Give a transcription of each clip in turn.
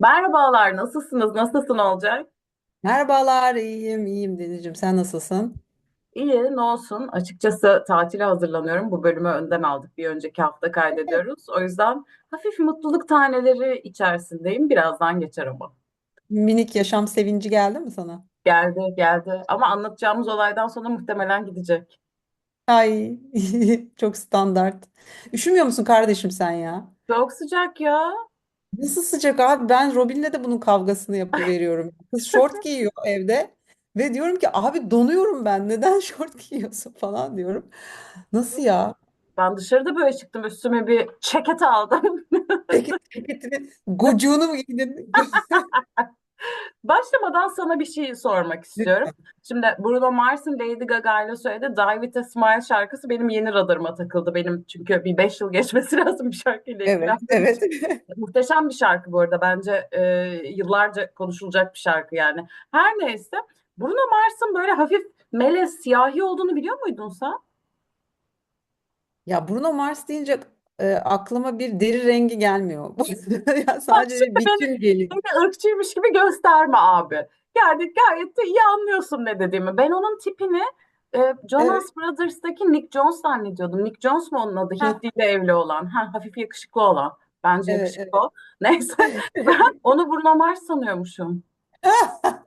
Merhabalar, nasılsınız? Nasılsın olacak? Merhabalar, iyiyim, iyiyim Denizciğim. Sen nasılsın? İyi, ne olsun. Açıkçası tatile hazırlanıyorum. Bu bölümü önden aldık. Bir önceki hafta kaydediyoruz. O yüzden hafif mutluluk taneleri içerisindeyim. Birazdan geçer ama. Minik yaşam sevinci geldi mi sana? Geldi, geldi. Ama anlatacağımız olaydan sonra muhtemelen gidecek. Ay, çok standart. Üşümüyor musun kardeşim sen ya? Çok sıcak ya. Nasıl sıcak abi? Ben Robin'le de bunun kavgasını yapıveriyorum. Kız şort giyiyor evde ve diyorum ki abi donuyorum ben. Neden şort giyiyorsun falan diyorum. Nasıl ya? Ben dışarıda böyle çıktım. Üstüme bir ceket aldım. Ceket, ceketini, gocuğunu mu giydin? Başlamadan sana bir şey sormak istiyorum. Lütfen. Şimdi Bruno Mars'ın Lady Gaga ile söylediği Die With A Smile şarkısı benim yeni radarıma takıldı. Benim çünkü bir beş yıl geçmesi lazım bir şarkıyla Evet, evet. Muhteşem bir şarkı bu arada. Bence e, yıllarca konuşulacak bir şarkı yani. Her neyse Bruno Mars'ın böyle hafif melez, siyahi olduğunu biliyor muydun sen? Ya Bruno Mars deyince e, aklıma bir deri rengi gelmiyor. Ya sadece bir bütün geliyor. ırkçıymış gibi gösterme abi. Yani gayet de iyi anlıyorsun ne dediğimi. Ben onun tipini e, Jonas Evet. Brothers'taki Nick Jones zannediyordum. Nick Jones mu onun adı? Hintli ile evli olan. Ha, hafif yakışıklı olan. Bence evet, yakışıklı evet. o. Neyse ben onu Bruno Mars sanıyormuşum.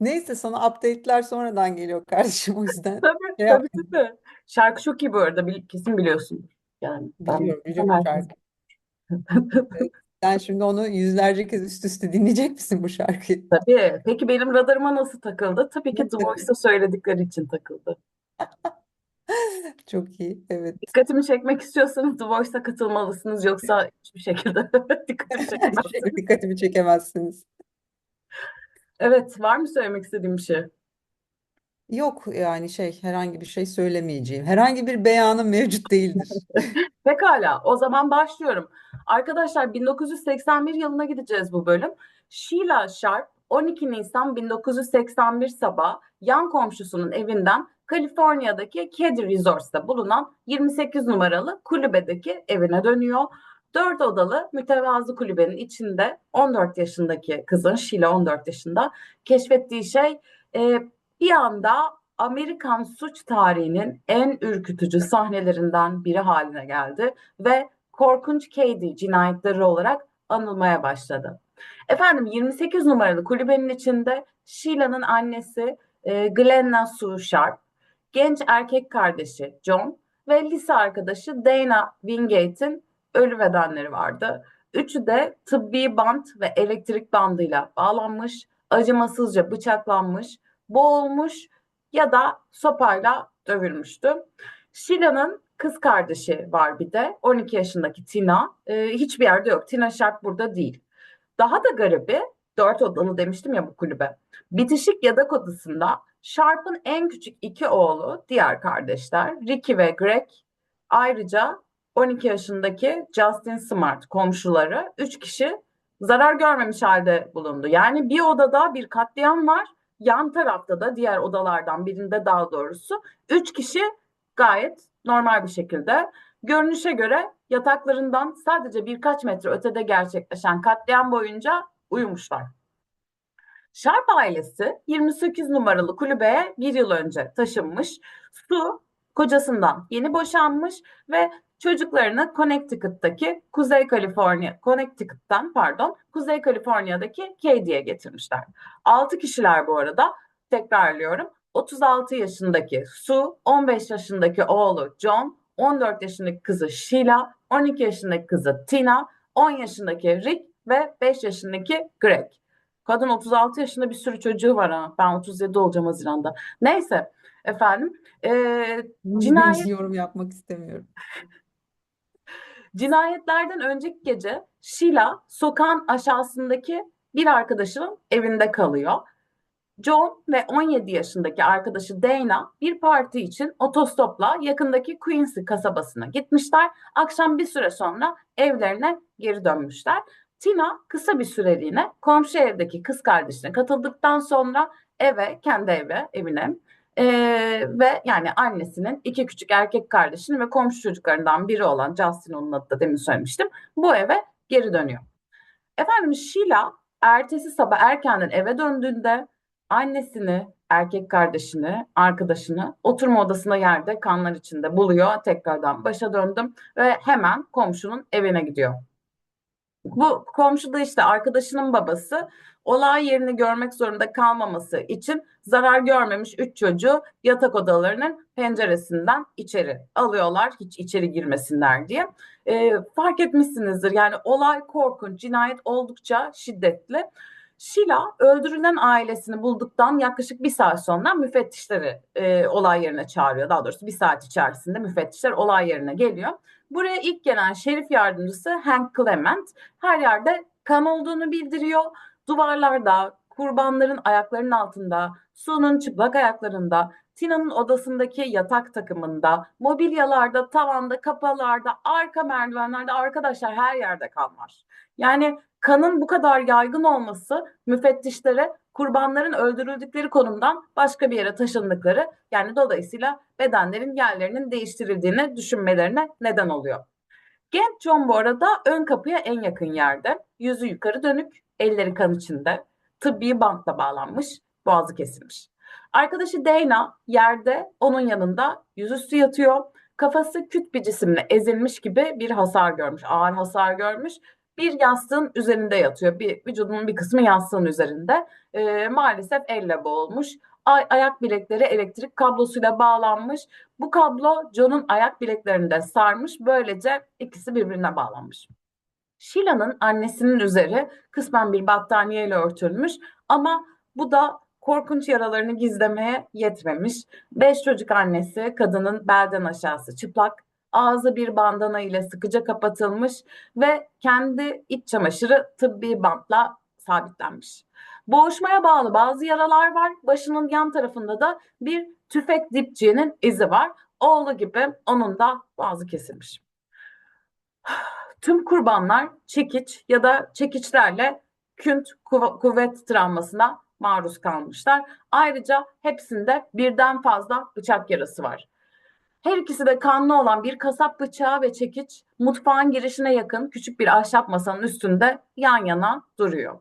Neyse sana update'ler sonradan geliyor kardeşim o yüzden. Tabii Şey tabii tabii. Şarkı çok iyi bu arada. Bil- kesin biliyorsun. Yani ben Biliyorum, biliyorum şarkı. Evet. Sen şimdi onu yüzlerce kez üst üste dinleyecek misin bu şarkıyı? Tabii. Peki benim radarıma nasıl takıldı? Tabii ki The Voice'da söyledikleri için takıldı. Çok iyi. Evet. Dikkatimi çekmek istiyorsanız The Voice'a katılmalısınız yoksa hiçbir şekilde dikkatimi çekemezsiniz. dikkatimi çekemezsiniz. Evet, var mı söylemek istediğim bir şey? Yok yani şey herhangi bir şey söylemeyeceğim. Herhangi bir beyanım mevcut değildir. Pekala, o zaman başlıyorum. Arkadaşlar 1981 yılına gideceğiz bu bölüm. Sheila Sharp 12 Nisan 1981 sabah yan komşusunun evinden Kaliforniya'daki Keddy Resorts'ta bulunan 28 numaralı kulübedeki evine dönüyor. Dört odalı mütevazı kulübenin içinde 14 yaşındaki kızın, Sheila 14 yaşında, keşfettiği şey e, bir anda Amerikan suç tarihinin en ürkütücü sahnelerinden biri haline geldi ve korkunç Cady cinayetleri olarak anılmaya başladı. Efendim 28 numaralı kulübenin içinde Sheila'nın annesi e, Glenna Sue Sharp, genç erkek kardeşi John ve lise arkadaşı Dana Wingate'in ölü bedenleri vardı. Üçü de tıbbi bant ve elektrik bandıyla bağlanmış, acımasızca bıçaklanmış, boğulmuş ya da sopayla dövülmüştü. Sheila'nın kız kardeşi var bir de 12 yaşındaki Tina. Ee, hiçbir yerde yok. Tina Sharp burada değil. Daha da garibi dört odalı demiştim ya bu kulübe. Bitişik yatak odasında Sharp'ın en küçük iki oğlu diğer kardeşler Ricky ve Greg ayrıca 12 yaşındaki Justin Smart komşuları 3 kişi zarar görmemiş halde bulundu. Yani bir odada bir katliam var. Yan tarafta da diğer odalardan birinde daha doğrusu 3 kişi gayet normal bir şekilde görünüşe göre yataklarından sadece birkaç metre ötede gerçekleşen katliam boyunca uyumuşlar. Sharp ailesi 28 numaralı kulübeye bir yıl önce taşınmış. Su kocasından yeni boşanmış ve çocuklarını Connecticut'taki Kuzey Kaliforniya, Connecticut'tan pardon, Kuzey Kaliforniya'daki Cady'ye getirmişler. 6 kişiler bu arada. Tekrarlıyorum. 36 yaşındaki Su, 15 yaşındaki oğlu John, 14 yaşındaki kızı Sheila, 12 yaşındaki kızı Tina, 10 yaşındaki Rick ve 5 yaşındaki Greg. Kadın 36 yaşında bir sürü çocuğu var ha. Ben 37 olacağım Haziran'da. Neyse efendim. Ee, cinayet Yorum yapmak istemiyorum. cinayetlerden önceki gece Sheila sokağın aşağısındaki bir arkadaşının evinde kalıyor. John ve 17 yaşındaki arkadaşı Dana bir parti için otostopla yakındaki Quincy kasabasına gitmişler. Akşam bir süre sonra evlerine geri dönmüşler. Tina kısa bir süreliğine komşu evdeki kız kardeşine katıldıktan sonra eve, kendi eve, evine e, ve yani annesinin iki küçük erkek kardeşinin ve komşu çocuklarından biri olan Justin onun adı da demin söylemiştim. Bu eve geri dönüyor. Efendim Sheila ertesi sabah erkenden eve döndüğünde annesini, erkek kardeşini, arkadaşını oturma odasında yerde kanlar içinde buluyor. Tekrardan başa döndüm ve hemen komşunun evine gidiyor. Bu komşu da işte arkadaşının babası olay yerini görmek zorunda kalmaması için zarar görmemiş üç çocuğu yatak odalarının penceresinden içeri alıyorlar hiç içeri girmesinler diye. Ee, fark etmişsinizdir yani olay korkunç, cinayet oldukça şiddetli. Sheila öldürülen ailesini bulduktan yaklaşık bir saat sonra müfettişleri e, olay yerine çağırıyor. Daha doğrusu bir saat içerisinde müfettişler olay yerine geliyor. Buraya ilk gelen şerif yardımcısı Hank Clement her yerde kan olduğunu bildiriyor. Duvarlarda, kurbanların ayaklarının altında, Sue'nun çıplak ayaklarında, Tina'nın odasındaki yatak takımında, mobilyalarda, tavanda, kapılarda, arka merdivenlerde arkadaşlar her yerde kan var. Yani kanın bu kadar yaygın olması müfettişlere kurbanların öldürüldükleri konumdan başka bir yere taşındıkları yani dolayısıyla bedenlerin yerlerinin değiştirildiğini düşünmelerine neden oluyor. Genç John bu arada ön kapıya en yakın yerde. Yüzü yukarı dönük, elleri kan içinde. Tıbbi bantla bağlanmış, boğazı kesilmiş. Arkadaşı Dana yerde onun yanında yüzüstü yatıyor. Kafası küt bir cisimle ezilmiş gibi bir hasar görmüş, ağır hasar görmüş. Bir yastığın üzerinde yatıyor. Bir vücudunun bir kısmı yastığın üzerinde. Ee, maalesef elle boğulmuş. Ay, ayak bilekleri elektrik kablosuyla bağlanmış. Bu kablo John'un ayak bileklerini de sarmış. Böylece ikisi birbirine bağlanmış. Sheila'nın annesinin üzeri kısmen bir battaniyeyle örtülmüş ama bu da korkunç yaralarını gizlemeye yetmemiş. Beş çocuk annesi kadının belden aşağısı çıplak, ağzı bir bandana ile sıkıca kapatılmış ve kendi iç çamaşırı tıbbi bantla sabitlenmiş. Boğuşmaya bağlı bazı yaralar var. Başının yan tarafında da bir tüfek dipçiğinin izi var. Oğlu gibi onun da boğazı kesilmiş. Tüm kurbanlar çekiç ya da çekiçlerle künt kuvvet travmasına maruz kalmışlar. Ayrıca hepsinde birden fazla bıçak yarası var. Her ikisi de kanlı olan bir kasap bıçağı ve çekiç mutfağın girişine yakın küçük bir ahşap masanın üstünde yan yana duruyor.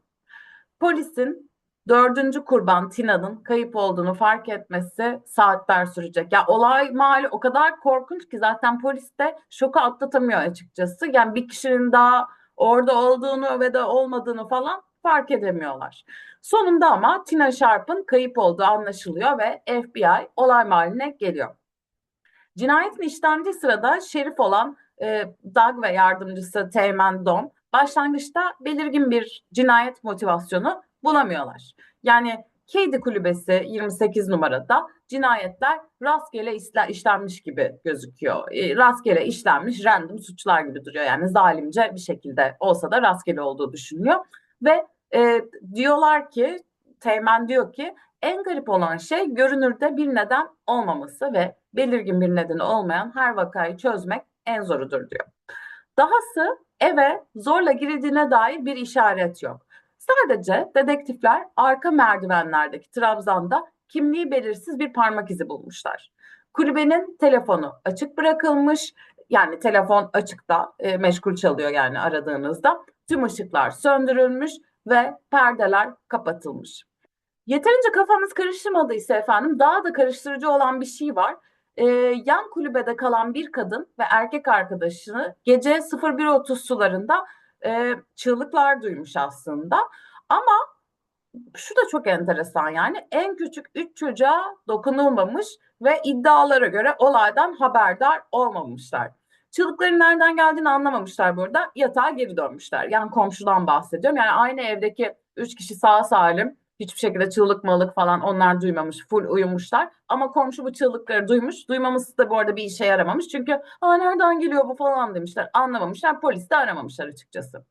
Polisin dördüncü kurban Tina'nın kayıp olduğunu fark etmesi saatler sürecek. Ya olay mali o kadar korkunç ki zaten polis de şoku atlatamıyor açıkçası. Yani bir kişinin daha orada olduğunu ve de olmadığını falan fark edemiyorlar. Sonunda ama Tina Sharp'ın kayıp olduğu anlaşılıyor ve FBI olay mahalline geliyor. Cinayetin işlendiği sırada şerif olan e, Doug ve yardımcısı Teğmen Don başlangıçta belirgin bir cinayet motivasyonu bulamıyorlar. Yani Kedi Kulübesi 28 numarada cinayetler rastgele işlenmiş gibi gözüküyor. E, rastgele işlenmiş random suçlar gibi duruyor. Yani zalimce bir şekilde olsa da rastgele olduğu düşünülüyor. Ve e, diyorlar ki, Teğmen diyor ki en garip olan şey görünürde bir neden olmaması ve belirgin bir nedeni olmayan her vakayı çözmek en zorudur diyor. Dahası eve zorla girildiğine dair bir işaret yok. Sadece dedektifler arka merdivenlerdeki trabzanda kimliği belirsiz bir parmak izi bulmuşlar. Kulübenin telefonu açık bırakılmış. Yani telefon açıkta, e, meşgul çalıyor yani aradığınızda. Tüm ışıklar söndürülmüş ve perdeler kapatılmış. Yeterince kafanız karıştırmadıysa efendim daha da karıştırıcı olan bir şey var. Ee, yan kulübede kalan bir kadın ve erkek arkadaşını gece 01.30 sularında e, çığlıklar duymuş aslında. Ama şu da çok enteresan yani en küçük üç çocuğa dokunulmamış ve iddialara göre olaydan haberdar olmamışlar. Çığlıkların nereden geldiğini anlamamışlar burada. Yatağa geri dönmüşler. Yani komşudan bahsediyorum. Yani aynı evdeki üç kişi sağ salim hiçbir şekilde çığlık malık falan onlar duymamış. Full uyumuşlar. Ama komşu bu çığlıkları duymuş. Duymaması da bu arada bir işe yaramamış. Çünkü Aa, nereden geliyor bu falan demişler. Anlamamışlar. Polis de aramamışlar açıkçası.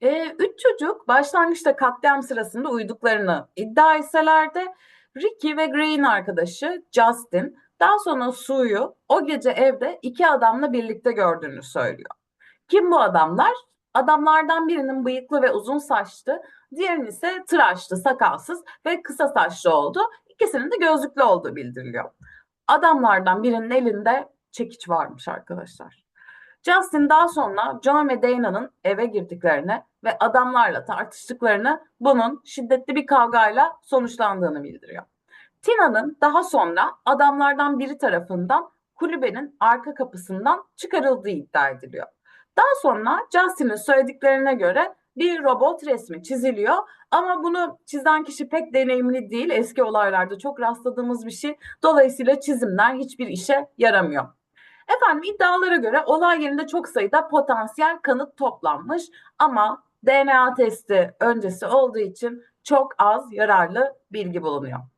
E, üç çocuk başlangıçta katliam sırasında uyuduklarını iddia etseler de Ricky ve Gray'in arkadaşı Justin daha sonra Sue'yu o gece evde iki adamla birlikte gördüğünü söylüyor. Kim bu adamlar? Adamlardan birinin bıyıklı ve uzun saçlı, diğerinin ise tıraşlı, sakalsız ve kısa saçlı oldu. İkisinin de gözlüklü olduğu bildiriliyor. Adamlardan birinin elinde çekiç varmış arkadaşlar. Justin daha sonra John ve Dana'nın eve girdiklerini ve adamlarla tartıştıklarını bunun şiddetli bir kavgayla sonuçlandığını bildiriyor. Tina'nın daha sonra adamlardan biri tarafından kulübenin arka kapısından çıkarıldığı iddia ediliyor. Daha sonra Justin'in söylediklerine göre bir robot resmi çiziliyor ama bunu çizen kişi pek deneyimli değil. Eski olaylarda çok rastladığımız bir şey. Dolayısıyla çizimler hiçbir işe yaramıyor. Efendim iddialara göre olay yerinde çok sayıda potansiyel kanıt toplanmış ama DNA testi öncesi olduğu için çok az yararlı bilgi bulunuyor.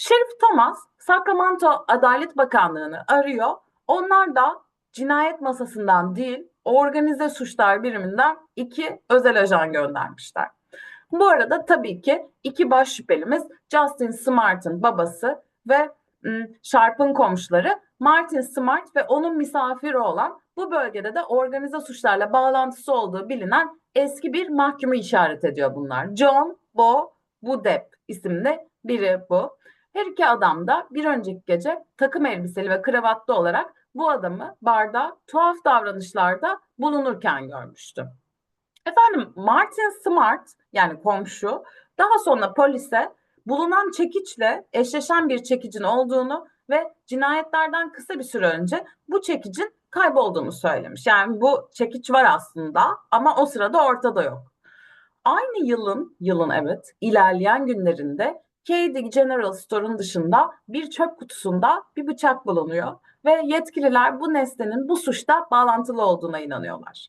Şerif Thomas Sacramento Adalet Bakanlığı'nı arıyor. Onlar da cinayet masasından değil organize suçlar biriminden iki özel ajan göndermişler. Bu arada tabii ki iki baş şüphelimiz Justin Smart'ın babası ve Sharp'ın komşuları Martin Smart ve onun misafiri olan bu bölgede de organize suçlarla bağlantısı olduğu bilinen eski bir mahkumu işaret ediyor bunlar. John Bo Budep isimli biri bu. Her iki adam da bir önceki gece takım elbiseli ve kravatlı olarak bu adamı barda tuhaf davranışlarda bulunurken görmüştü. Efendim Martin Smart yani komşu daha sonra polise bulunan çekiçle eşleşen bir çekicin olduğunu ve cinayetlerden kısa bir süre önce bu çekicin kaybolduğunu söylemiş. Yani bu çekiç var aslında ama o sırada ortada yok. Aynı yılın, yılın evet, ilerleyen günlerinde Cady General Store'un dışında bir çöp kutusunda bir bıçak bulunuyor ve yetkililer bu nesnenin bu suçta bağlantılı olduğuna inanıyorlar.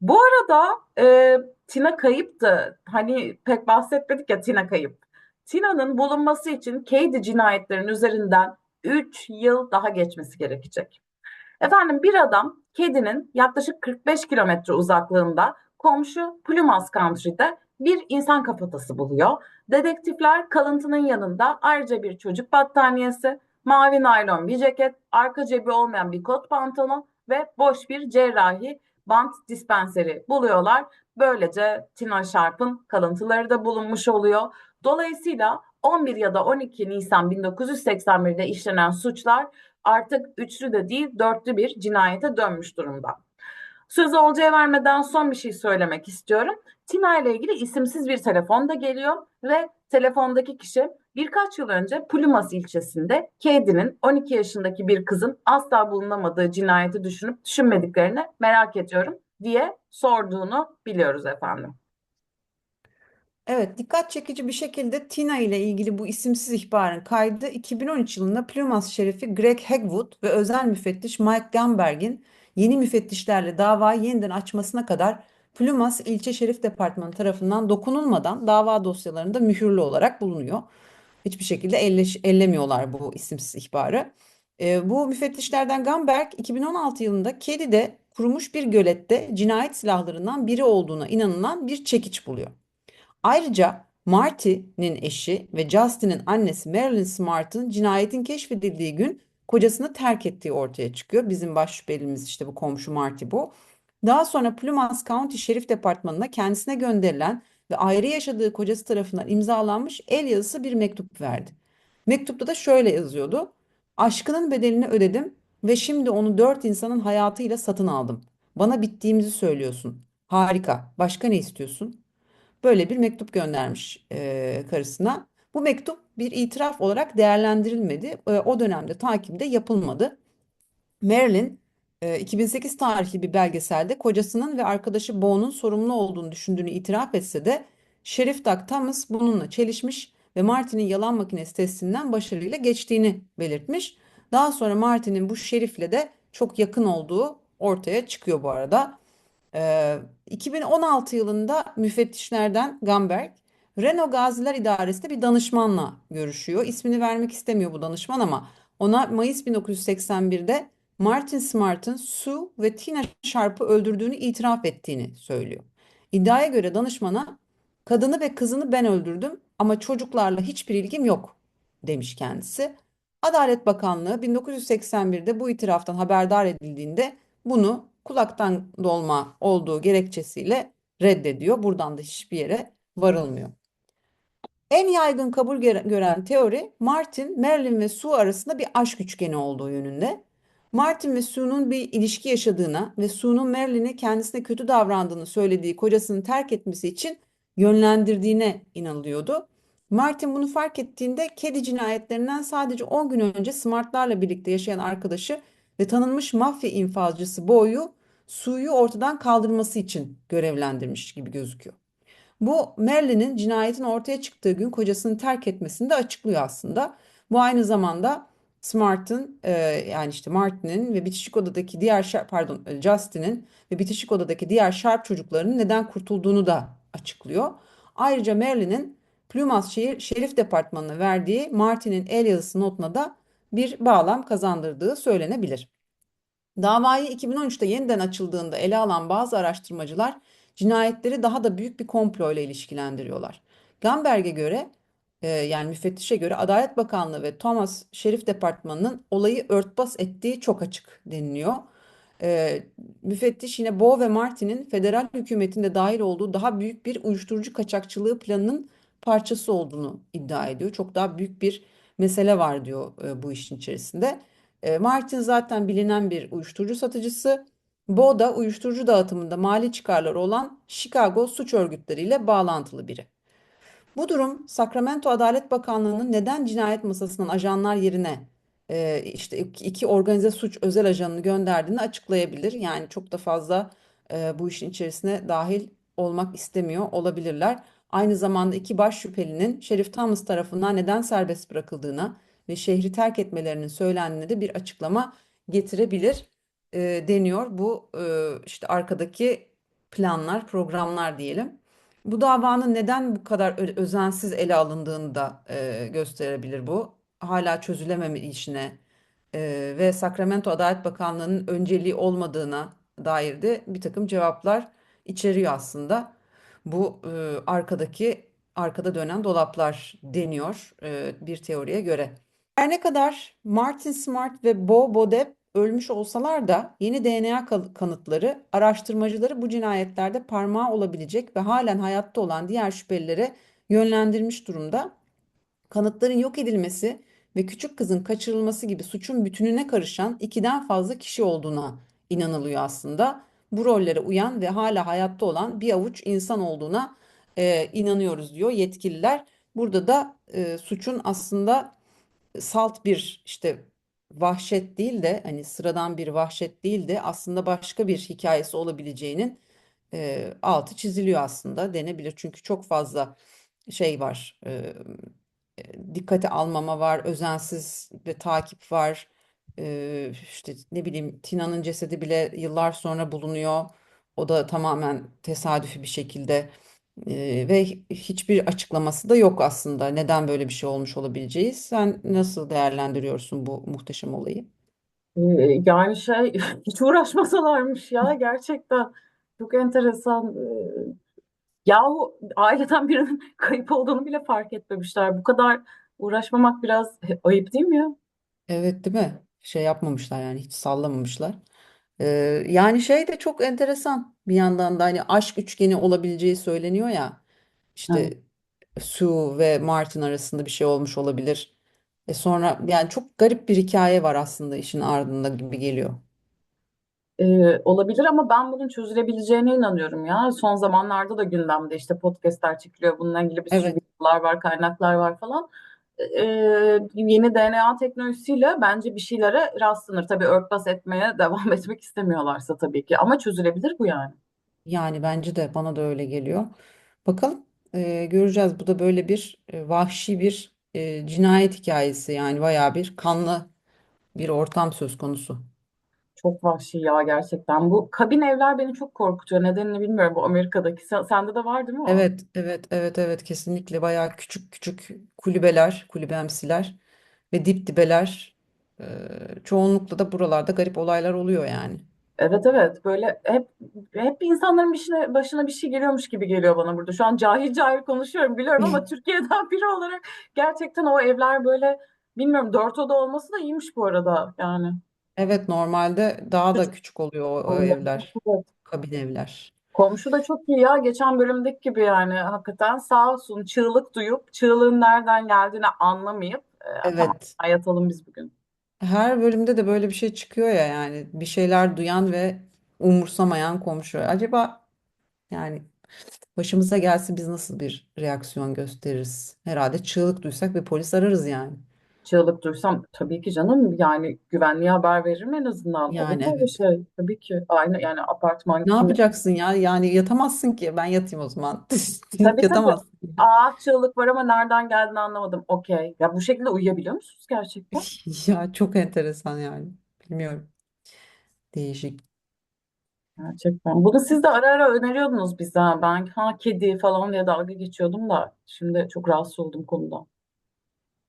Bu arada e, Tina kayıptı. Hani pek bahsetmedik ya Tina kayıp. Tina'nın bulunması için Cady cinayetlerinin üzerinden 3 yıl daha geçmesi gerekecek. Efendim bir adam kedinin yaklaşık 45 kilometre uzaklığında komşu Plumas Country'de bir insan kafatası buluyor. Dedektifler kalıntının yanında ayrıca bir çocuk battaniyesi, mavi naylon bir ceket, arka cebi olmayan bir kot pantolon ve boş bir cerrahi bant dispenseri buluyorlar. Böylece Tina Sharp'ın kalıntıları da bulunmuş oluyor. Dolayısıyla 11 ya da 12 Nisan 1981'de işlenen suçlar artık üçlü de değil dörtlü bir cinayete dönmüş durumda. Sözü Olcay'a vermeden son bir şey söylemek istiyorum. Tina ile ilgili isimsiz bir telefon da geliyor ve telefondaki kişi birkaç yıl önce Plumas ilçesinde Cady'nin 12 yaşındaki bir kızın asla bulunamadığı cinayeti düşünüp düşünmediklerini merak ediyorum diye sorduğunu biliyoruz efendim. Evet, dikkat çekici bir şekilde Tina ile ilgili bu isimsiz ihbarın kaydı 2013 yılında Plumas Şerifi Greg Hegwood ve özel müfettiş Mike Gamberg'in yeni müfettişlerle davayı yeniden açmasına kadar Plumas İlçe Şerif Departmanı tarafından dokunulmadan dava dosyalarında mühürlü olarak bulunuyor. Hiçbir şekilde elle, ellemiyorlar bu isimsiz ihbarı. E, bu müfettişlerden Gamberg 2016 yılında Kedide kurumuş bir gölette cinayet silahlarından biri olduğuna inanılan bir çekiç buluyor. Ayrıca Marty'nin eşi ve Justin'in annesi Marilyn Smart'ın cinayetin keşfedildiği gün kocasını terk ettiği ortaya çıkıyor. Bizim baş şüphelimiz işte bu komşu Marty bu. Daha sonra Plumas County Şerif Departmanı'na kendisine gönderilen ve ayrı yaşadığı kocası tarafından imzalanmış el yazısı bir mektup verdi. Mektupta da şöyle yazıyordu. Aşkının bedelini ödedim ve şimdi onu dört insanın hayatıyla satın aldım. Bana bittiğimizi söylüyorsun. Harika. Başka ne istiyorsun? Böyle bir mektup göndermiş e, karısına. Bu mektup bir itiraf olarak değerlendirilmedi. E, o dönemde takibi de yapılmadı. Marilyn 2008 tarihli bir belgeselde kocasının ve arkadaşı Bo'nun sorumlu olduğunu düşündüğünü itiraf etse de Şerif Doug Thomas bununla çelişmiş ve Martin'in yalan makinesi testinden başarıyla geçtiğini belirtmiş. Daha sonra Martin'in bu şerifle de çok yakın olduğu ortaya çıkıyor bu arada. 2016 yılında müfettişlerden Gamberg, Renault Gaziler İdaresi'nde bir danışmanla görüşüyor. İsmini vermek istemiyor bu danışman ama ona Mayıs 1981'de Martin Smart'ın Sue ve Tina Sharp'ı öldürdüğünü itiraf ettiğini söylüyor. İddiaya göre danışmana kadını ve kızını ben öldürdüm ama çocuklarla hiçbir ilgim yok demiş kendisi. Adalet Bakanlığı 1981'de bu itiraftan haberdar edildiğinde bunu kulaktan dolma olduğu gerekçesiyle reddediyor. Buradan da hiçbir yere varılmıyor. En yaygın kabul gören teori Martin, Marilyn ve Sue arasında bir aşk üçgeni olduğu yönünde. Martin ve Sue'nun bir ilişki yaşadığına ve Sue'nun Marilyn'e kendisine kötü davrandığını söylediği kocasını terk etmesi için yönlendirdiğine inanılıyordu. Martin bunu fark ettiğinde kedi cinayetlerinden sadece 10 gün önce Smart'larla birlikte yaşayan arkadaşı ve tanınmış mafya infazcısı Bo'yu Sue'yu ortadan kaldırması için görevlendirmiş gibi gözüküyor. Bu Merlin'in cinayetin ortaya çıktığı gün kocasını terk etmesini de açıklıyor aslında. Bu aynı zamanda Smart'ın e, yani işte Martin'in ve bitişik odadaki diğer pardon Justin'in ve bitişik odadaki diğer Sharp çocuklarının neden kurtulduğunu da açıklıyor. Ayrıca Merlin'in Plymouth Şehir, Şerif Departmanı'na verdiği Martin'in el yazısı notuna da bir bağlam kazandırdığı söylenebilir. Davayı 2013'te yeniden açıldığında ele alan bazı araştırmacılar cinayetleri daha da büyük bir komplo ile ilişkilendiriyorlar. Gamberg'e göre e, yani müfettişe göre Adalet Bakanlığı ve Thomas Şerif Departmanı'nın olayı örtbas ettiği çok açık deniliyor. E, müfettiş yine Bo ve Martin'in federal hükümetin de dahil olduğu daha büyük bir uyuşturucu kaçakçılığı planının parçası olduğunu iddia ediyor. Çok daha büyük bir mesele var diyor e, bu işin içerisinde. E, Martin zaten bilinen bir uyuşturucu satıcısı. Bo da uyuşturucu dağıtımında mali çıkarları olan Chicago suç örgütleriyle bağlantılı biri. Bu durum Sacramento Adalet Bakanlığı'nın neden cinayet masasından ajanlar yerine e, işte iki, organize suç özel ajanını gönderdiğini açıklayabilir. Yani çok da fazla e, bu işin içerisine dahil olmak istemiyor olabilirler. Aynı zamanda iki baş şüphelinin Şerif Thomas tarafından neden serbest bırakıldığına ve şehri terk etmelerinin söylendiğine de bir açıklama getirebilir e, deniyor. Bu e, işte arkadaki planlar, programlar diyelim. Bu davanın neden bu kadar özensiz ele alındığını da e, gösterebilir bu. Hala çözülememe işine e, ve Sacramento Adalet Bakanlığı'nın önceliği olmadığına dair de bir takım cevaplar içeriyor aslında. Bu e, arkadaki arkada dönen dolaplar deniyor e, bir teoriye göre. Her ne kadar Martin Smart ve Bo Bodep ölmüş olsalar da yeni DNA kanıtları araştırmacıları bu cinayetlerde parmağı olabilecek ve halen hayatta olan diğer şüphelilere yönlendirmiş durumda. Kanıtların yok edilmesi ve küçük kızın kaçırılması gibi suçun bütününe karışan ikiden fazla kişi olduğuna inanılıyor aslında. Bu rollere uyan ve hala hayatta olan bir avuç insan olduğuna e, inanıyoruz diyor yetkililer. Burada da e, suçun aslında salt bir işte vahşet değil de hani sıradan bir vahşet değil de aslında başka bir hikayesi olabileceğinin e, altı çiziliyor aslında denebilir. Çünkü çok fazla şey var. e, dikkate almama var, özensiz ve takip var. E, işte ne bileyim Tina'nın cesedi bile yıllar sonra bulunuyor. O da tamamen tesadüfi bir şekilde e, ve hiçbir açıklaması da yok aslında. Neden böyle bir şey olmuş olabileceği. Sen nasıl değerlendiriyorsun bu muhteşem olayı? Ee, yani şey hiç uğraşmasalarmış ya gerçekten çok enteresan. Ee, yahu aileden birinin kayıp olduğunu bile fark etmemişler. Bu kadar uğraşmamak biraz ayıp değil mi ya? Evet değil mi? Şey yapmamışlar yani hiç sallamamışlar. Ee, yani şey de çok enteresan bir yandan da hani aşk üçgeni olabileceği söyleniyor ya. Evet. İşte Sue ve Martin arasında bir şey olmuş olabilir. E sonra yani çok garip bir hikaye var aslında işin ardında gibi geliyor. Ee, olabilir ama ben bunun çözülebileceğine inanıyorum ya. Son zamanlarda da gündemde işte podcastler çekiliyor. Bununla ilgili bir sürü Evet. videolar var, kaynaklar var falan. Ee, yeni DNA teknolojisiyle bence bir şeylere rastlanır. Tabii örtbas etmeye devam etmek istemiyorlarsa tabii ki. Ama çözülebilir bu yani. Yani bence de bana da öyle geliyor. Bakalım e, göreceğiz. Bu da böyle bir e, vahşi bir e, cinayet hikayesi yani bayağı bir kanlı bir ortam söz konusu. Çok vahşi ya gerçekten. Bu kabin evler beni çok korkutuyor. Nedenini bilmiyorum bu Amerika'daki. Sen- sende de var değil mi o? Evet, evet, evet, evet kesinlikle bayağı küçük küçük kulübeler, kulübemsiler ve dip dibeler. E, çoğunlukla da buralarda garip olaylar oluyor yani. Evet evet böyle hep hep insanların başına, başına bir şey geliyormuş gibi geliyor bana burada. Şu an cahil cahil konuşuyorum biliyorum ama Türkiye'den biri olarak gerçekten o evler böyle bilmiyorum dört oda olması da iyiymiş bu arada yani. Evet normalde daha da küçük oluyor o, o evler, kabin evler. Komşu da çok iyi ya. Geçen bölümdeki gibi yani hakikaten sağ olsun çığlık duyup çığlığın nereden geldiğini anlamayıp e, tamam Evet. yatalım biz bugün. her bölümde de böyle bir şey çıkıyor ya yani bir şeyler duyan ve umursamayan komşu. Acaba yani başımıza gelse biz nasıl bir reaksiyon gösteririz? Herhalde çığlık duysak bir polis ararız yani. Çığlık duysam tabii ki canım yani güvenliğe haber veririm en azından. Olur Yani mu öyle evet. şey? Tabii ki. Aynı yani apartman Ne kimi? yapacaksın ya? Yani yatamazsın ki. Ben yatayım o zaman. Tabii tabii. Yatamazsın. Aa çığlık var ama nereden geldiğini anlamadım. Okey. Ya bu şekilde uyuyabiliyor musunuz gerçekten? Ya çok enteresan yani. Bilmiyorum. Değişik. Gerçekten. Bunu siz de ara ara öneriyordunuz bize. Ben ha kedi falan diye dalga geçiyordum da şimdi çok rahatsız oldum konuda.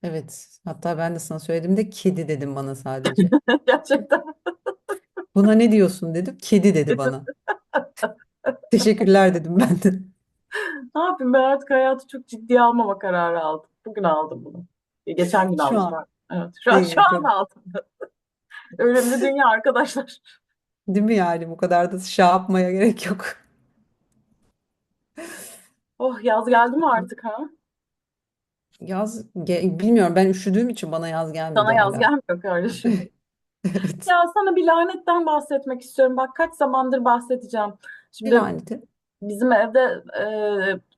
Evet. Hatta ben de sana söylediğimde kedi dedim bana sadece. Gerçekten. Buna ne diyorsun dedim. Kedi dedi bana. Teşekkürler dedim ben de. Ne yapayım ben artık hayatı çok ciddiye almama kararı aldım. Bugün aldım bunu. Geçen gün Şu aldım. an. Evet, şu an, şu İyi, an çok. aldım. Ölümlü dünya arkadaşlar. Değil mi yani? Bu kadar da şey yapmaya gerek yok. Oh yaz geldi mi artık ha? Yaz ge- bilmiyorum ben üşüdüğüm için bana yaz Sana gelmedi yaz hala. gelmiyor kardeşim. Evet. Ya sana bir lanetten bahsetmek istiyorum. Bak kaç zamandır bahsedeceğim. Bir Şimdi laneti. bizim evde e,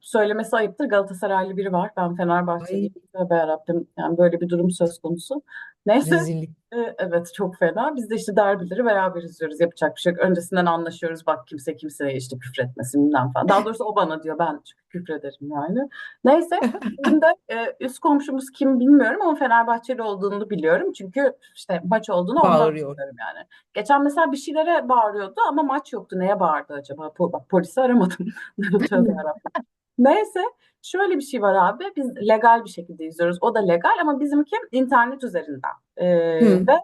söylemesi ayıptır Galatasaraylı biri var. Ben Fenerbahçeliyim. Tövbe yarabbim. Yani böyle bir durum söz konusu. Neyse rezillik. e, evet çok fena. Biz de işte derbileri beraber izliyoruz. Yapacak bir şey yok. Öncesinden anlaşıyoruz. Bak kimse kimseye işte küfretmesin bilmem falan. Daha doğrusu o bana diyor. Ben çünkü küfrederim yani. Neyse de e, üst komşumuz kim bilmiyorum ama Fenerbahçeli olduğunu biliyorum. Çünkü işte maç olduğunu ondan Bağırıyor. biliyorum yani. Geçen mesela bir şeylere bağırıyordu ama maç yoktu. Neye bağırdı acaba? Po- bak, polisi aramadım. Tövbe yarabbim. Neyse şöyle bir şey var abi. Biz legal bir şekilde izliyoruz. O da legal ama bizimki internet üzerinden. Ee, ve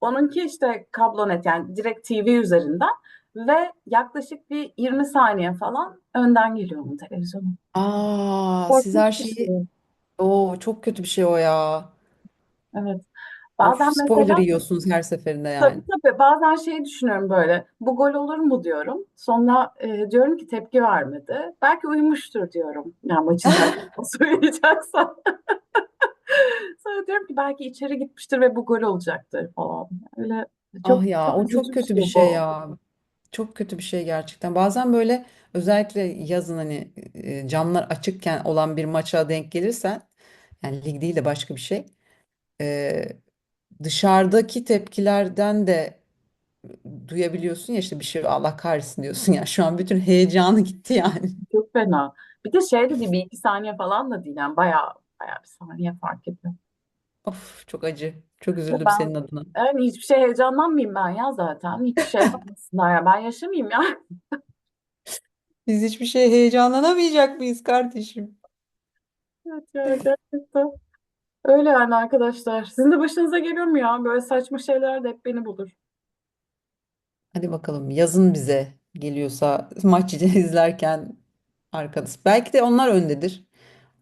onunki işte kablonet yani direkt TV üzerinden ve yaklaşık bir 20 saniye falan önden geliyor onun televizyonu. Aa, siz her bir şeyi şey. Oo, çok kötü bir şey o ya. Evet. Of, Bazen spoiler mesela yiyorsunuz her seferinde Tabii yani. tabii bazen şeyi düşünüyorum böyle bu gol olur mu diyorum. Sonra e, diyorum ki tepki vermedi. Belki uyumuştur diyorum. Yani maçın hakkında söyleyeceksem. Sonra diyorum ki belki içeri gitmiştir ve bu gol olacaktır falan. Öyle Ah çok ya çok o çok bir kötü şey bir şey bu. ya. Çok kötü bir şey gerçekten. Bazen böyle özellikle yazın hani e, camlar açıkken olan bir maça denk gelirsen yani lig değil de başka bir şey. Dışarıdaki tepkilerden de duyabiliyorsun ya işte bir şey Allah kahretsin diyorsun ya şu an bütün heyecanı gitti yani. Çok fena. Bir de şey de değil bir iki saniye falan da değil. Yani bayağı bayağı bir saniye fark ediyor. Of çok acı. Çok üzüldüm ben senin adına. yani hiçbir şey heyecanlanmayayım ben ya zaten. Hiçbir şey yapmasınlar ya. Ben yaşamayayım ya. Biz hiçbir şey heyecanlanamayacak mıyız kardeşim? Evet ya gerçekten. Öyle yani arkadaşlar. Sizin de başınıza geliyor mu ya? Böyle saçma şeyler de hep beni bulur. Hadi bakalım yazın bize geliyorsa maç izlerken arkadaş. Belki de onlar öndedir.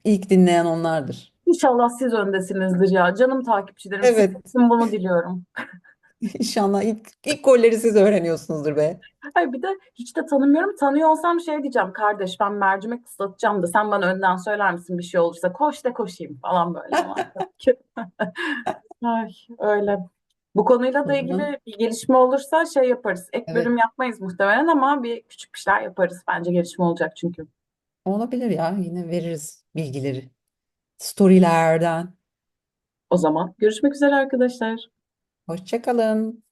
İlk dinleyen onlardır. İnşallah siz öndesinizdir ya. Canım takipçilerim. Sizin Evet. için bunu diliyorum. İnşallah ilk, ilk golleri siz öğreniyorsunuzdur be. Hayır bir de hiç de tanımıyorum. Tanıyor olsam şey diyeceğim. Kardeş ben mercimek ıslatacağım da sen bana önden söyler misin bir şey olursa? Koş de koşayım falan böyle. Ay, öyle. Bu konuyla da ilgili bir gelişme olursa şey yaparız. Ek evet bölüm yapmayız muhtemelen ama bir küçük bir şeyler yaparız. Bence gelişme olacak çünkü. olabilir ya yine veririz bilgileri. Storylerden. O zaman görüşmek üzere arkadaşlar. Hoşça kalın.